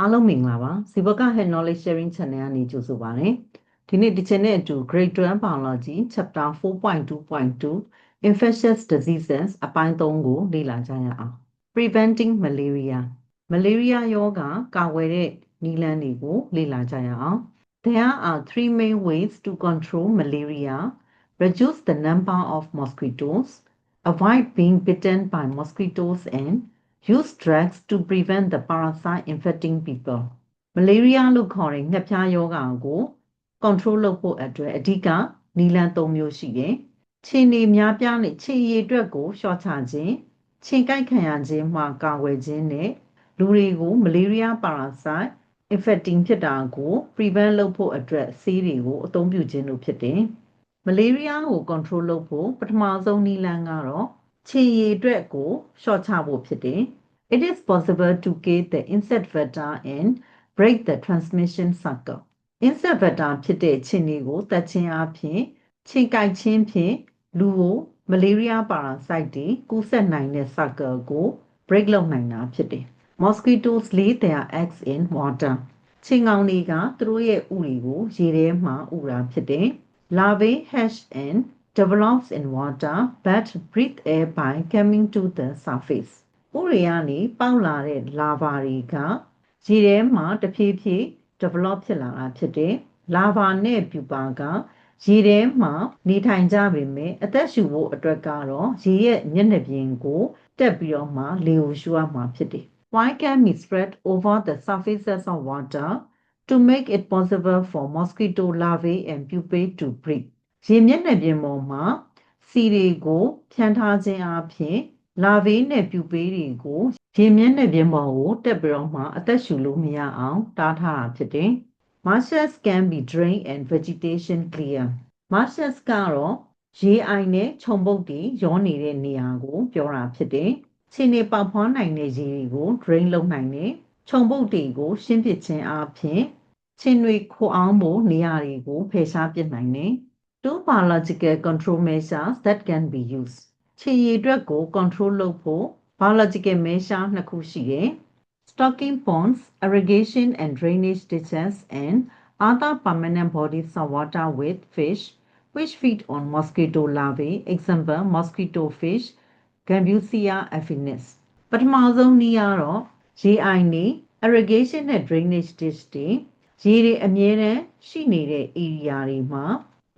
အားလုံးမင်္ဂလာပါစီဘက Health Knowledge Sharing Channel ကနေကြိုဆိုပါရစေဒီနေ့ဒီချက်နဲ့အတူ Grade 12 Biology Chapter 4.2.2 Infectious Diseases အပိုင်း3ကိုလေ့လာကြရအောင် Preventing Malaria Malaria ရောဂါကာကွယ်တဲ့နည်းလမ်းတွေကိုလေ့လာကြရအောင် There are three main ways to control malaria reduce the number of mosquitoes avoid being bitten by mosquitoes and use drugs to prevent the parasite infecting people malaria လို့ခေါ်တဲ့ငှက်ဖျားရောဂါကို control လုပ်ဖို့အတွက်အဓိကနည်းလမ်း၃မျိုးရှိတယ်။ခြေနေများပြားနဲ့ခြေရည်အတွက်ကိုလျှော့ချခြင်းခြေကိုက်ခံရခြင်းမှကာကွယ်ခြင်းနဲ့လူတွေကို malaria parasite infecting ဖြစ်တာကို prevent လုပ်ဖို့အတွက်ဆေးတွေကိုအသုံးပြုခြင်းတို့ဖြစ်တယ်။ malaria ကို control လုပ်ဖို့ပထမဆုံးနည်းလမ်းကတော့ ခြေရည်အတွက်ကိုလျှော့ချဖို့ဖြစ်တယ်။ It is possible to kill the insect vector and break the transmission cycle. insect vector ဖြစ်တဲ့ခြင်တွေကိုတတ်ခြင်းအပြင်ခြင်ကိုက်ခြင်းဖြင့်လူကို malaria parasite တွေကူးစက်နိုင်တဲ့ cycle ကို break လုပ်နိုင်တာဖြစ်တယ်။ Mosquitoes lay their eggs in water. ခြင်ကောင်တွေကသူတို့ရဲ့ဥတွေကိုရေထဲမှာဥတာဖြစ်တယ်။ Larvae hatch and develops in water but breathe air by coming to the surface. ဥတွေကနေပေါက်လာတဲ့ larva တွေကရေထဲမှာတဖြည်းဖြည်း develop ဖြစ်လာတာဖြစ်တယ်။ larva နဲ့ pupa ကရေထဲမှာနေထိုင်ကြပေမဲ့အသက်ရှူဖို့အတွက်ကတော့ရေရဲ့မျက်နှာပြင်ကိုတက်ပြီးတော့မှလေကိုရှူရမှာဖြစ်တယ်။ Why can we spread over the surfaces of water to make it possible for mosquito larvae and pupae to breed? ရေမျက်နှာပြင်ပေါ်မှာစီတွေကိုဖြန်းထားခြင်းအပြင်လာဗေးနဲ့ပြူပေးတွေကိုရေမျက်နှာပြင်ပေါ်ကိုတက်ပြီးတော့မှအသက်ရှူလို့မရအောင်တားထားတာဖြစ်တယ်။ Marshes can be drained and vegetation clear. Marshes ကတော့ရေအိုင်နဲ့ခြုံပုတ်တွေရောနေတဲ့နေရာကို ပြောတာဖြစ်တယ်။ခြေနေပေါက်ဖွားနိုင်တဲ့ရေတွေကို drain လုပ်နိုင်တယ်။ခြုံပုတ်တွေကိုရှင်းပစ်ခြင်းအပြင်ခြင်တွေခိုအောင်ဖို့နေရာတွေကိုဖယ်ရှားပစ်နိုင်တယ်။ Two biological control measures that can be used ခြေရည်အတွက်ကို control လုပ်ဖို့ biological measure နှစ်ခုရှိတယ် stocking ponds irrigation and drainage ditches and other permanent bodies of water with fish which feed on mosquito larvae example mosquito fish gambusia affinis ပထမဆုံးနည်းကတော့ရေအိုင်နေ irrigation နဲ့ drainage ditch တွေရေတွေအမြဲတမ်းရှိနေတဲ့ area တွေမှာ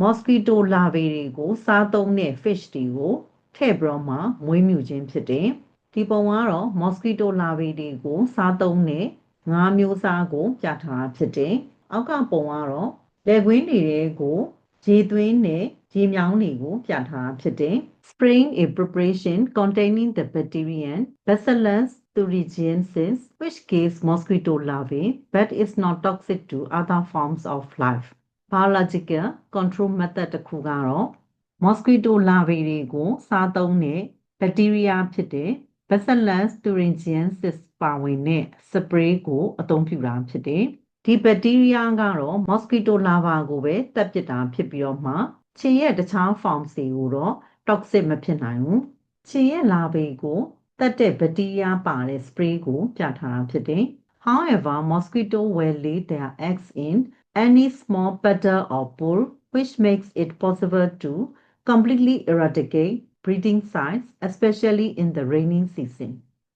mosquito larvae တွေကိုစားသုံးတဲ့ fish တွေကိုထည့်ပြီးတော့မှမွေးမြူခြင်းဖြစ်တယ်။ဒီပုံကတော့ mosquito larvae တွေကိုစားသုံးတဲ့ငါးမျိုးစားကိုပြထားတာဖြစ်တယ်။အောက်ကပုံကတော့လက်ကွင်းတွေကိုရေသွင်းတဲ့ရေမြောင်းတွေကိုပြထားတာဖြစ်တယ်။ Spraying a preparation containing the bacterium Bacillus thuringiensis which kills mosquito larvae but is not toxic to other forms of life. Biological control method တစ်ခုကတော့ mosquito larvae တွေကို စားသုံးတဲ့ bacteria ဖြစ်တဲ့ Bacillus thuringiensis ပါဝင်တဲ့ spray ကိုအသုံးပြုတာဖြစ်တယ်။ဒီ bacteria ကတော့ mosquito larva ကိုပဲတက်ပစ်တာဖြစ်ပြီးတော့မှခြင်ရဲ့တခြား forms တွေကိုတော့ toxic မဖြစ်နိုင်ဘူး။ခြင်ရဲ့ larvae ကိုတက်တဲ့ bacteria ပါတဲ့ spray ကိုပြထားတာဖြစ်တယ်။ However, mosquito will lay their eggs in any small puddle or pool which makes it possible to completely eradicate breeding sites especially in the rainy season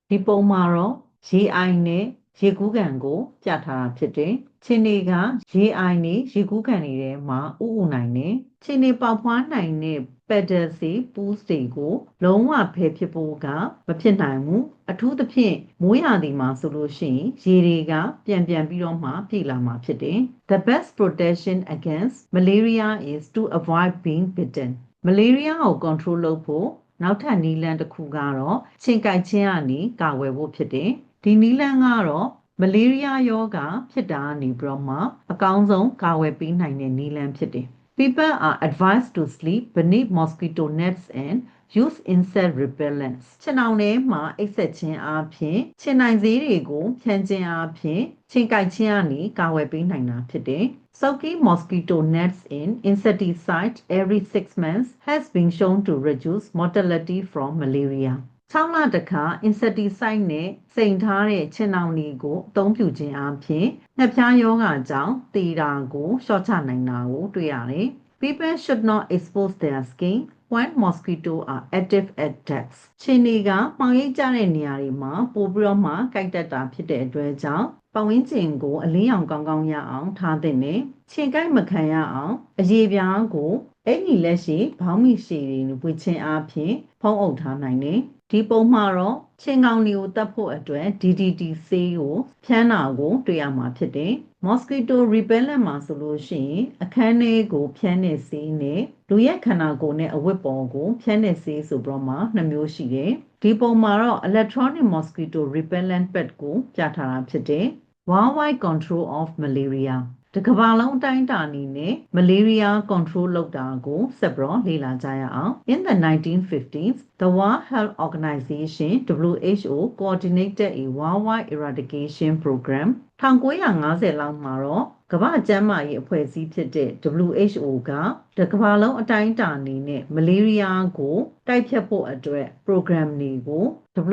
ဒီပုံမှာတော့ရေအိုင်နဲ့ရေကူးကန်ကိုပြထားတာဖြစ်တယ်။ချင်းတွေကရေအိုင်နဲ့ရေကူးကန်တွေထဲမှာဥဥနိုင်တယ်။ချင်းတွေပေါက်ဖွားနိုင်တဲ့ pedal စီပူးစီကို လုံးဝဖယ်ဖြစ်ဖို့ကမဖြစ်နိုင်ဘူး။အထူးသဖြင့်မိုးရာသီမှာဆိုလို့ရှိရင်ရေတွေကပြန်ပြန်ပြီးတော့မှပြည့်လာမှာဖြစ်တယ်။ The best protection against malaria is to avoid being bitten. မလေးရီးယားကို control လုပ်ဖို့နောက်ထပ်နည်းလမ်းတစ်ခုကတော့ခြင်ကိုက်ခြင်းကနေကာကွယ်ဖို့ဖြစ်တယ်။ဒီနည်းလမ်းကတော့မလေးရီးယားယောဂဖြစ်တာနေပြီးတော့မှအကောင်းဆုံးကာကွယ်ပေးနိုင်တဲ့နည်းလမ်းဖြစ်တယ်။ People are advised to sleep beneath mosquito nets and use insect repellents ခြင်အောင်ထဲမှာအိပ်စက်ခြင်းအပြင်ခြင်နိုင်ဈေးတွေကိုဖြန်းခြင်းအပြင်ခြင်ကိုက်ခြင်းကနေကာကွယ်ပေးနိုင်တာဖြစ်တယ်။ Soaking mosquito nets in insecticide every 6 months has been shown to reduce mortality from malaria 6လတခါ insecticide နဲ့စိန်ထားတဲ့ခြင်နှောင်တွေကိုအသုံးပြုခြင်းအပြင်ငှက်ဖျားယောဂကြောင့်တည်တာကိုလျှော့ချနိုင်တာကိုတွေ့ရတယ်။ People should not expose their skin when mosquito are active at depths ခြင်တွေကမှောင်ရိပ်ကျတဲ့နေရာတွေမှာပိုပြီးတော့မှကိုက်တက်တာဖြစ်တဲ့အတွက်ကြောင့် ပတ်ဝန်းကျင်ကိုအလင်းရောင်ကောင်းကောင်းရအောင်ထားတဲ့နဲ့ခြင်ကိုက်မခံရအောင်အရေပြားကိုအဲ့ဒီလက်ရှိဘောင်းမီရှည်တွေဝှခြင်းအပြင်ဖုံးအုပ်ထားနိုင်တယ်ဒီပုံမှာတော့ချင်းကောင်တွေကိုတတ်ဖို့အတွက် DDT ဆေးကိုဖျန်းတာကိုတွေ့ရမှာဖြစ်တယ်။ mosquito repellent မှာဆိုလို့ရှိရင်အခန်းထဲကိုဖျန်းတဲ့ဆေးနဲ့လူရဲ့ခန္ဓာကိုယ်နဲ့အဝတ်ပေါ်ကိုဖျန်းတဲ့ဆေးဆိုပြီးတော့မှနှစ်မျိုးရှိတယ်။ဒီပုံမှာတော့ electronic mosquito repellent pad ကိုပြထားတာဖြစ်တယ်။ worldwide control of malaria တကမ္ဘာလုံးအတိုင်းအတာအနေနဲ့ malaria control လုပ်တာကိုဆက်ပြီးတော့လေ့လာကြရအောင် In the 1950s the World Health Organization WHO coordinated a worldwide eradication program 1950လောက်မှာတော့ကမ္ဘာ့ကျန်းမာရေးအဖွဲ့အစည်းဖြစ်တဲ့ WHO ကတကမ္ဘာလုံးအတိုင်းအတာအနေနဲ့မလေးရီးယားကိုတိုက်ဖြတ်ဖို့အတွက် program တွေကို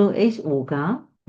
WHO က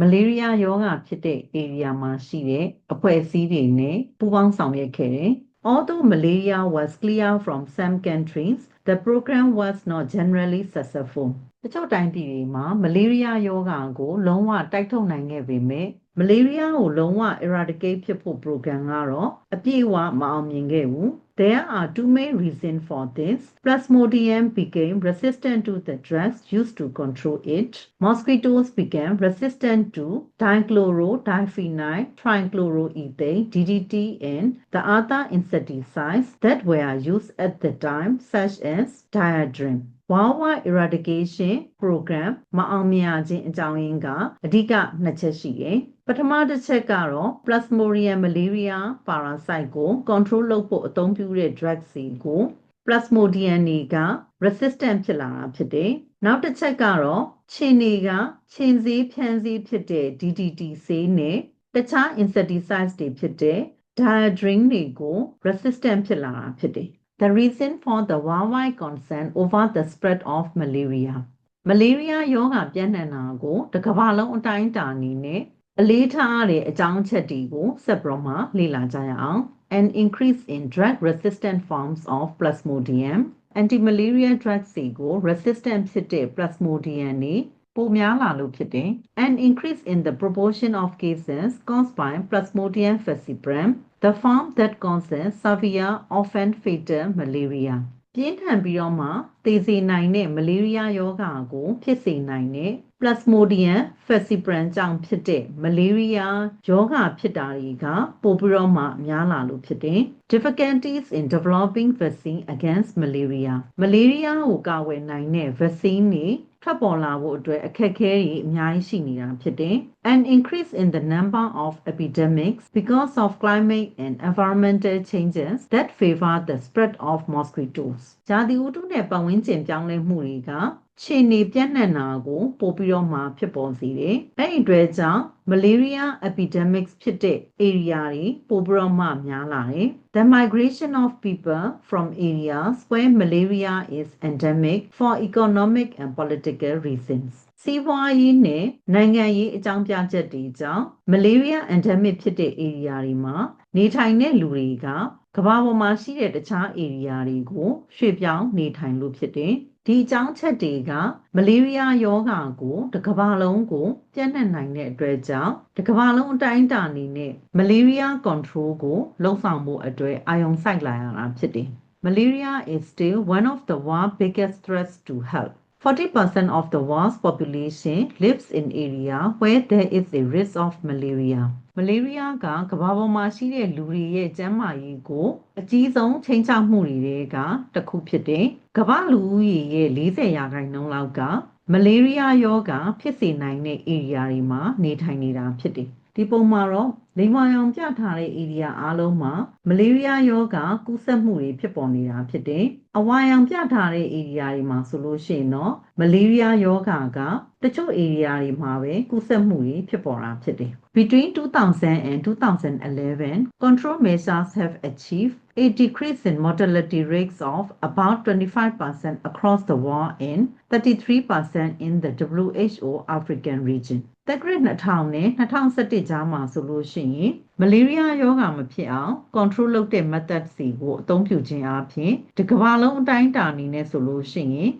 မလေးရီးယားရောဂါဖြစ်တဲ့ area မှာရှိတဲ့အဖွဲ့အစည်းတွေနဲ့ပူးပေါင်းဆောင်ရွက်ခဲ့တယ်။ Although malaria was clear from some countries, the program was not generally successful. တချို့တိုင်းပြည်တွေမှာ မလေးရီးယားရောဂါကို လုံးဝတိုက်ထုတ်နိုင်ခဲ့ပေမဲ့ မလေးရီးယားကိုလုံးဝ eradicate ဖြစ်ဖို့ program ကတော့အပြည့်အဝမအောင်မြင်ခဲ့ဘူး There are two main reasons for this. Plasmodium became resistant to the drugs used to control it. Mosquitoes became resistant to dichlorodiphenoyl, trichloroethane, DDT, and the other insecticides that were used at the time, such as diadrim. Worldwide Eradication Program မအောင်မြင်ခြင်းအကြောင်းရင်းကအဓိကနှစ်ချက်ရှိတယ်။ ပထမတစ်ချက်ကတော့ Plasmodium malaria parasite ကို control လုပ်ဖို့အသုံးပြုတဲ့ drug စီကို Plasmodium တွေက resistant ဖြစ်လာတာဖြစ်တယ်။နောက်တစ်ချက်ကတော့ခြင်တွေကခြင်စည်းဖြန်းစည်းဖြစ်တဲ့ DDT ဆေးနဲ့တခြား insecticides တွေဖြစ်တဲ့ diadrim တွေကို resistant ဖြစ်လာတာဖြစ်တယ်။ The reason for the worldwide concern over the spread of malaria မလေးရီးယားရောဂါပြန့်နှံ့တာကိုတကမ္ဘာလုံးအတိုင်းအတာအနေနဲ့ အလေးထားတဲ့အကြောင်းအချက်တွေကိုဆက်ပြီးတော့မှလေ့လာကြရအောင် An increase in drug resistant forms of plasmodium anti-malaria drugs တွေကို resistant ဖြစ်တဲ့ plasmodium တွေပိုများလာလို့ဖြစ်တယ်။ An increase in the proportion of cases caused by plasmodium falciparum the form that causes severe often fatal malaria ပြင်းထန်ပြီးတော့မှသေစေနိုင်တဲ့မလေးရီးယားရောဂါကို ဖြစ်စေနိုင်တဲ့ Plasmodium falciparum ကြောင့်ဖြစ်တဲ့မလေးရီးယားရောဂါဖြစ်တာတွေကပိုပြီးတော့မှများလာလို့ဖြစ်တယ်။ Difficulties in developing vaccine against malaria မလေးရီးယားကိုကာကွယ်နိုင်တဲ့ vaccine တွေ ထွက်ပေါ်လာဖို့အတွက်အခက်အခဲတွေအများကြီးရှိနေတာဖြစ်တယ်။ An increase in the number of epidemics because of climate and environmental changes that favor the spread of mosquitoes ။ဂျာတိဥတုနဲ့ပတ်ဝန်းကျင်ပြောင်းလဲမှုတွေက ခြေနေပြန့်နှံ့တာကိုပိုပြီးတော့မှဖြစ်ပေါ်စေတယ်။အဲ့ဒီအတွက်ကြောင့် malaria epidemics ဖြစ်တဲ့ area တွေပိုပြီးတော့မှများလာတယ်။ The migration of people from areas where malaria is endemic for economic and political reasons စီးပွားရေးနဲ့နိုင်ငံရေးအကြောင်းပြချက်တွေကြောင့် malaria endemic ဖြစ်တဲ့ area တွေမှာနေထိုင်တဲ့လူတွေကကမ္ဘာပေါ်မှာရှိတဲ့တခြား area တွေကိုရွှေ့ပြောင်းနေထိုင်လို့ဖြစ်တယ်။ ဒီအကြောင်းချက်တွေကမလေးရီးယားယောဂါကိုတစ်ကမ္ဘာလုံးကိုပြန့်နှံ့နိုင်တဲ့အတွက်ကြောင့်တစ်ကမ္ဘာလုံးအတိုင်းအတာအနေနဲ့မလေးရီးယား control ကိုလှုံ့ဆော်မှုအတွက်အာရုံစိုက်လာရတာဖြစ်တယ်။ Malaria is still one of the world's biggest threats to health. 40% of the world's population lives in area where there is a risk of malaria. မလေးရီးယားကကမ္ဘာပေါ်မှာရှိတဲ့လူတွေရဲ့ကျန်းမာရေးကိုအကြီးဆုံးချိန်ချမှုတွေကတစ်ခုဖြစ်တဲ့ကမ္ဘာလူဦးရေရဲ့40ရာခိုင်နှုန်းလောက်ကမလေးရီးယားရောဂါဖြစ်စေနိုင်တဲ့ area တွေမှာနေထိုင်နေတာဖြစ်တယ်။ဒီပုံမှာတော့ လိမ္မာရောင်ပြထားတဲ့ area အားလုံးမှာမလေးရီးယားရောဂါကူးစက်မှုတွေဖြစ်ပေါ်နေတာဖြစ်တယ်။အဝါရောင်ပြထားတဲ့ area တွေမှာဆိုလို့ရှိရင်တော့မလေးရီးယားရောဂါကတချို့ area တွေမှာပဲကူးစက်မှုတွေဖြစ်ပေါ်တာဖြစ်တယ်။ Between 2000 and 2011, control measures have achieved a decrease in mortality rates of about 25% across the world and 33% in the WHO African region. တက်ကရ2000နဲ့2017ကြားမှာဆိုလို့ရှိရင်မလေးရီးယားရောဂါမဖြစ်အောင် control လုပ်တဲ့ method စီကိုအသုံးပြုခြင်းအပြင်ဒီကမ္ဘာလုံးအတိုင်းအတာအနေနဲ့ဆိုလို့ရှိရင်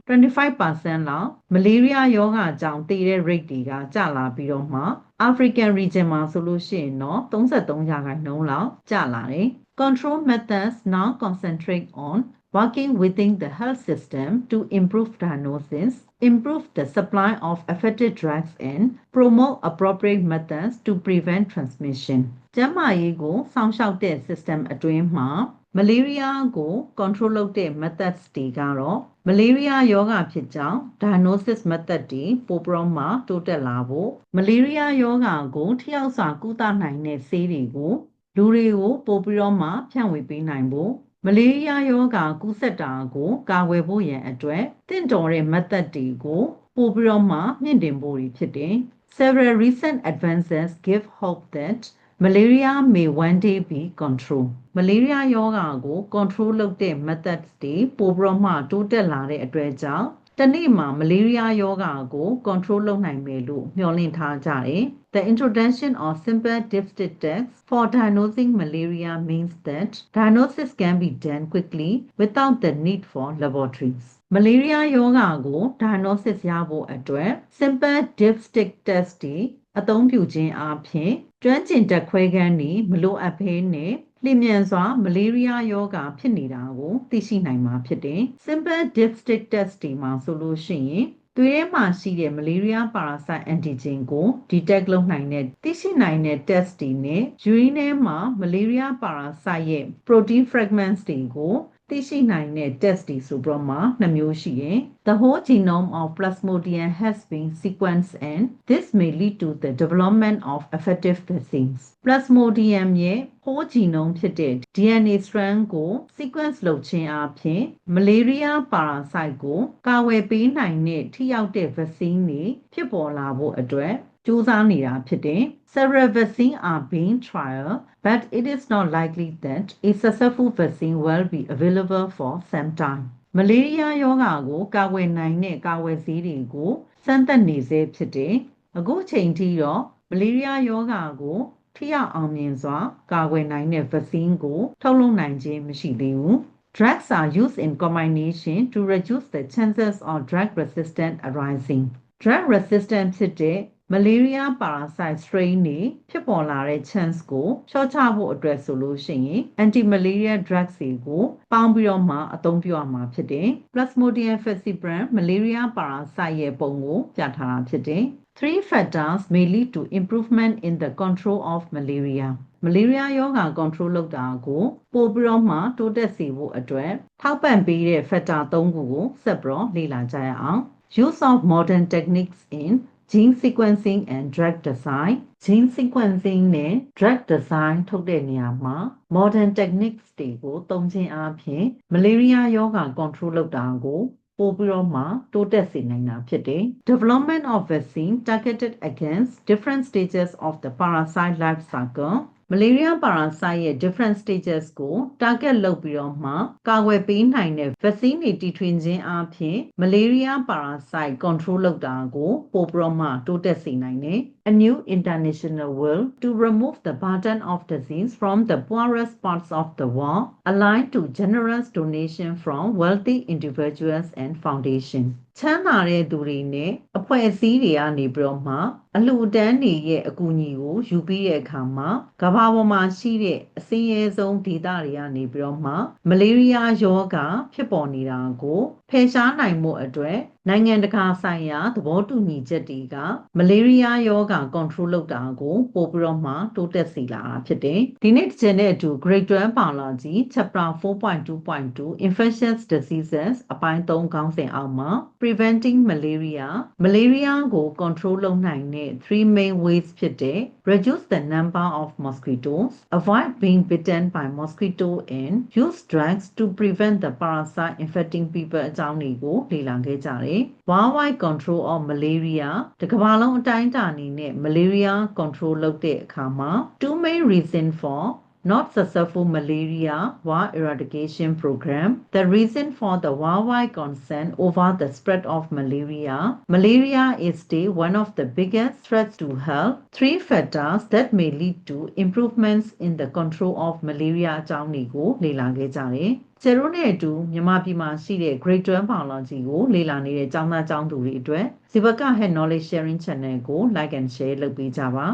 25%လောက်မလေးရီးယားရောဂါကြောင့်တည်တဲ့ rate တွေကကျလာပြီးတော့မှ African region မှာဆိုလို့ရှိရင်တော့33ရာခိုင်နှုန်းလောက်ကျလာတယ် Control methods now concentrate on working within the health system to improve diagnosis, improve the supply of effective drugs, and promote appropriate methods to prevent transmission. ကျန်းမာရေးကိုစောင့်ရှောက်တဲ့ system အတွင်းမှာမလေးရီးယားကို control လုပ်တဲ့ methods တွေကတော့မလေးရီးယားယောဂဖြစ်ကြောင်း diagnosis method တွေပိုပြီးတော့မှတိုးတက်လာဖို့မလေးရီးယားယောဂကိုထိရောက်စွာကုသနိုင်တဲ့ဆေးတွေကိုလူတွေကိုပိုပြီးတော့မှဖြန့်ဝေပေးနိုင်ဖို့ မလေးရီးယားယောဂါကူးစက်တာကို ကာကွယ်ဖို့ရန်အတွက်တင့်တော်တဲ့ method တွေကိုပို့ပြီးတော့မှမြင့်တင်ဖို့ဖြစ်တယ်။ Several recent advances give hope that malaria may one day be controlled. မလေးရီးယားယောဂါကို control လုပ်တဲ့ methods တွေပို့ပြီးတော့မှတိုးတက်လာတဲ့အတွက်ကြောင့် တနေ့မှာမလေးရီးယားယောဂါကို control လုပ်နိုင်မယ်လို့မျှော်လင့်ထားကြတယ်။ The introduction of simple dipstick tests for diagnosing malaria means that diagnosis can be done quickly without the need for laboratories. မလေးရီးယားယောဂါကို diagnosis ရဖို့အတွက် simple dipstick test တွေ အသုံးပြုခြင်းအပြင်ကျွမ်းကျင်တက်ခွဲခန်းတွေမလိုအပ်ဘဲနဲ့လျင်မြန်စွာမလေးရီးယားယောဂါဖြစ်နေတာကိုသိရှိနိုင်မှာဖြစ်တယ်။ Simple dipstick test တွေမှာဆိုလို့ရှိရင်သွေးထဲမှာရှိတဲ့မလေးရီးယားပါရာဆိုက် antigen ကို detect လုပ်နိုင်တဲ့သိရှိနိုင်တဲ့ test တွေနဲ့ urine ထဲမှာမလေးရီးယားပါရာဆိုက်ရဲ့ protein fragments တွေကို သိရှိနိုင်တဲ့ test တွေဆိုပြီးတော့မှနှစ်မျိုးရှိတယ်။ The whole genome of Plasmodium has been sequenced and this may lead to the development of effective vaccines. Plasmodium ရဲ့ whole genome ဖြစ်တဲ့ DNA strand ကို sequence လုပ်ခြင်းအပြင် malaria parasite ကိုကာဝယ်ပေးနိုင်တဲ့ထိရောက်တဲ့ vaccine တွေဖြစ်ပေါ်လာဖို့အတွက် စူးစမ်းနေတာဖြစ်တယ်။ Several vaccines are being trialed, but it is not likely that a successful vaccine will be available for some time. မလေးရီးယားယောဂါကိုကာကွယ်နိုင်တဲ့ကာကွယ်ဆေးတွေကိုစမ်းသပ်နေစေဖြစ်တယ်။အခုချိန်ထိတော့မလေးရီးယားယောဂါကိုထိရောက်အောင်မြင်စွာကာကွယ်နိုင်တဲ့ vaccine ကိုထုတ်လုပ်နိုင်ခြင်းမရှိသေးဘူး။ Drugs are used in combination to reduce the chances of drug resistance arising. drug resistant ဖြစ်တဲ့ malaria parasite strain တွေဖြစ်ပေါ်လာတဲ့ chance ကိုလျှော့ချဖို့အတွက်ဆိုလို့ရှိရင် anti malaria drugs တွေကိုပေါင်းပြီးတော့မှအသုံးပြုရမှာဖြစ်တယ်။ Plasmodium falciparum malaria parasite ရဲ့ပုံကိုပြထားတာဖြစ်တယ်။ Three factors may lead to improvement in the control of malaria. မလေးရီးယားယောဂါ control လုပ်တာကိုပိုပြီးတော့မှတိုးတက်စေဖို့အတွက်ထောက်ပံ့ပေးတဲ့ factor ၃ခုကိုဆက်ပြီးတော့လေ့လာကြရအောင် Use of modern techniques in gene sequencing and drug design gene sequencing နဲ့ drug design ထုတ်တဲ့နေရာမှာ modern techniques တွေကိုသုံးခြင်းအပြင် malaria ယောဂါ control လုပ်တာကိုပို့ပြီးတော့မှတိုးတက်စေနိုင်တာဖြစ်တယ်။ Development of vaccine targeted against different stages of the parasite life cycle မလေးရီးယားပါရာဆိုက်ရဲ့ different stages ကို target လုပ်ပြီးတော့မှကာကွယ်ပေးနိုင်တဲ့ vaccine တွေတီထွင်ခြင်းအပြင်မလေးရီးယားပါရာဆိုက် control လုပ်တာကိုပိုပြီးတော့မှတိုးတက်စေနိုင်တယ်။ A new international will to remove the burden of disease from the poorest parts of the world aligned to generous donation from wealthy individuals and foundation ချမ်းသာတဲ့သူတွေနဲ့အဖွဲ့အစည်းတွေကနေပြီးတော့မှအလှူဒန်းတွေရဲ့အကူအညီကိုယူပြီးတဲ့အခါမှာကမ္ဘာပေါ်မှာရှိတဲ့အစင်းရဲဆုံးဒေသတွေကနေပြီးတော့မှမလေးရီးယားယောဂဖြစ်ပေါ်နေတာကိုဖယ်ရှားနိုင်မှုအတွက်နိုင်ငံတကာဆိုင်ရာသဘောတူညီချက်တွေကမလေးရီးယားယောဂါ control လုပ်တာကိုပို့ပြီးတော့မှတိုးတက်စေလာတာဖြစ်တယ်ဒီနေ့တစ်ချက်နဲ့အတူ grade 12 biology chapter 4.2.2 infectious diseases အပိုင်း3ခေါင်းစဉ်အောက်မှာ preventing malaria malaria ကို control လုပ်နိုင်တဲ့ three main ways ဖြစ်တဲ့ reduce the number of mosquitoes avoid being bitten by mosquito and use drugs to prevent the parasite infecting people အကြောင်းတွေကိုလေ့လာခဲ့ကြတယ်။ worldwide control of malaria တကမ္ဘာလုံးအတိုင်းအတာအနေနဲ့ malaria control လုပ်တဲ့အခါမှာ two main reason for not successful malaria war eradication program the reason for the worldwide concern over the spread of malaria malaria is still one of the biggest threats to health three factors that may lead to improvements in the control of malaria အကြောင်းတွေကိုလေ့လာခဲ့ကြတယ်ကျယ်တို့နဲ့အတူမြန်မာပြည်မှာရှိတဲ့ Grade 12 Biology ကိုလေ့လာနေတဲ့ကျောင်းသားကျောင်းသူတွေအတွက်ဇီဝက Head Knowledge Sharing Channel ကို Like and Share လုပ်ပေးကြပါ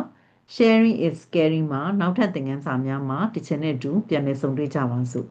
Sharing is caring မှာနောက်ထပ်သင်ခန်းစာများမှာတစ်ချက်နဲ့အတူပြန်လည်ဆုံတွေ့ကြပါစို့